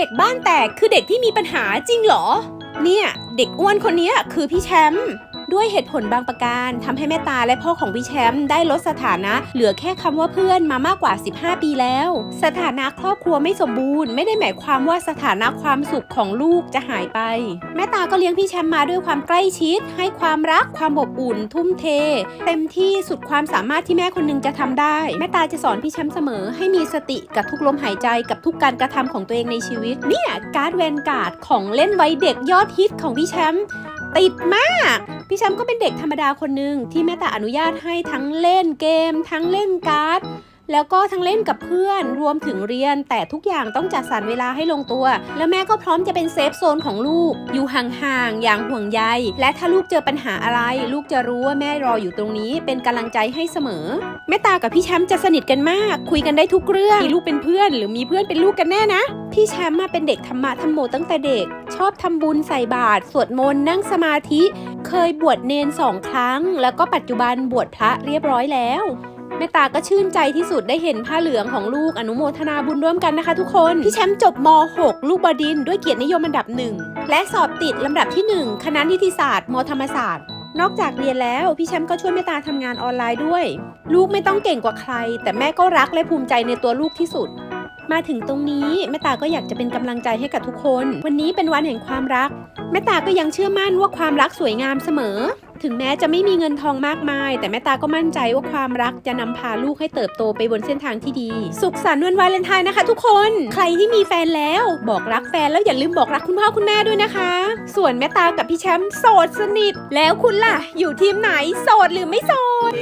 เด็กบ้านแตกคือเด็กที่มีปัญหาจริงเหรอ เนี่ย เด็กอ้วนคนนี้คือพี่แชมป์ ด้วยเหตุผลบางประการทำให้แม่ตาและพ่อของพี่แชมป์ได้ลดสถานะ เหลือแค่คำว่าเพื่อนมามากกว่า 15 ปีแล้ว สถานะครอบครัวไม่สมบูรณ์ ไม่ได้หมายความว่าสถานะความสุขของลูกจะหายไป แม่ตาก็เลี้ยงพี่แชมป์มาด้วยความใกล้ชิด ให้ความรักความอบอุ่น ทุ่มเท เต็มที่สุดความสามารถที่แม่คนหนึงจะทำได้ แม่ตาจะสอนพี่แชมป์เสมอ ให้มีสติกับทุกลมหายใจกับทุกการกระทำของตัวเองในชีวิต เนี่ยการ์ดแวนการ์ดของเล่นไว้เด็กยอดฮิตของพี่แชมป์ ติดมาก พี่แชมป์ก็เป็นเด็กธรรมดาคนหนึ่งที่แม่ตาอนุญาตให้ทั้งเล่นเกม ทั้งเล่นการ์ด แล้วก็ทั้งเล่นกับเพื่อนรวมถึงเรียน แต่ทุกอย่างต้องจัดสรรเวลาให้ลงตัว แล้วแม่ก็พร้อมจะเป็นเซฟโซนของลูก อยู่ห่างๆอย่างห่วงใย และถ้าลูกเจอปัญหาอะไร ลูกจะรู้ว่าแม่รออยู่ตรงนี้ เป็นกำลังใจให้เสมอ แม่ตากับพี่แชมป์จะสนิทกันมาก คุยกันได้ทุกเรื่องมีลูกเป็นเพื่อน หรือมีเพื่อนเป็นลูกกันแน่นะ พี่แชมป์มาเป็นเด็กธรรมะธรรมโมตั้งแต่เด็ก ชอบทำบุญใส่บาตรสวดมนต์นั่งสมาธิ เคยบวชเนนสองครั้ง แล้วก็ปัจจุบันบวชพระเรียบร้อยแล้ว แม่ตาก็ชื่นใจที่สุดได้เห็นผ้าเหลืองของลูกอนุโมทนาบุญร่วมกันนะคะทุกคน พี่แชมป์จบม .6 ลูกบดินด้วยเกียรตินิยมอันดับหนึ่งและสอบติดลำดับที่ 1 คณะนิติศาสตร์มธรรมศาสตร์นอกจากเรียนแล้ว พี่แชมป์ก็ช่วยแม่ตาทำงานออนไลน์ด้วย ลูกไม่ต้องเก่งกว่าใคร แต่แม่ก็รักและภูมิใจในตัวลูกที่สุด มาถึงตรงนี้แม่ตาก็อยากจะเป็นกำลังใจให้กับทุกคน วันนี้เป็นวันแห่งความรักแม่ตาก็ยังเชื่อมั่นว่าความรักสวยงามเสมอ ถึงแม้จะไม่มีเงินทองมากมาย แต่แม่ตาก็มั่นใจว่าความรักจะนำพาลูกให้เติบโตไปบนเส้นทางที่ดี สุขสันต์วันวาเลนไทน์นะคะ ทุกคน ใครที่มีแฟนแล้ว บอกรักแฟนแล้วอย่าลืมบอกรักคุณพ่อคุณแม่ด้วยนะคะ ส่วนแม่ตากับพี่แชมป์โสดสนิท แล้วคุณล่ะ อยู่ทีมไหนโสดหรือไม่โสด